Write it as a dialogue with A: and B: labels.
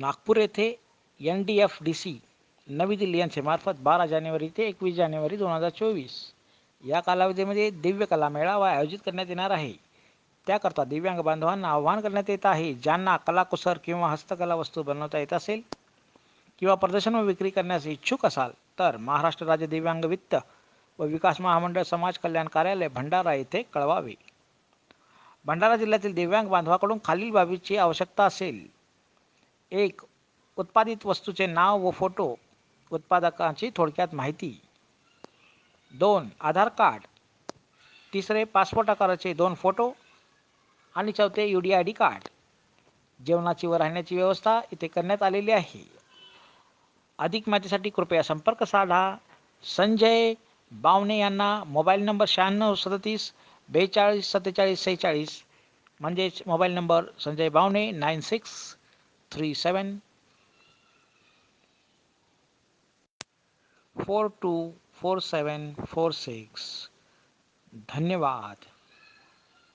A: नागपूर येथे N D F D C नवी दिल्ली यांच्यामार्फत बारा जानेवारी ते एकवीस जानेवारी दोन हजार चोवीस या कालावधीमध्ये दिव्य कला मेळावा आयोजित करण्यात येणार आहे. त्याकरता दिव्यांग बांधवांना आवाहन करण्यात येत आहे ज्यांना कलाकुसर किंवा हस्तकला वस्तू बनवता येत असेल किंवा प्रदर्शन व विक्री करण्यास इच्छुक असाल तर महाराष्ट्र राज्य दिव्यांग वित्त व विकास महामंडळ समाज कल्याण कार्यालय भंडारा येथे कळवावे. भंडारा जिल्ह्यातील दिव्यांग बांधवाकडून खालील बाबीची आवश्यकता असेल. एक उत्पादित वस्तूचे नाव व फोटो उत्पादकांची थोडक्यात माहिती. दोन आधार कार्ड. तिसरे पासपोर्ट आकाराचे दोन फोटो. आणि चौथे U D I D card. जेवणाची व राहण्याची व्यवस्था इथे करण्यात आलेली आहे. अधिक माहितीसाठी कृपया संपर्क साधा. संजय बावणे यांना मोबाईल नंबर शहाण्णव सदतीस बेचाळीस सत्तेचाळीस सेहेचाळीस. म्हणजेच mobile number Sanjay Bawane nine six three seven four two four seven four six धन्यवाद.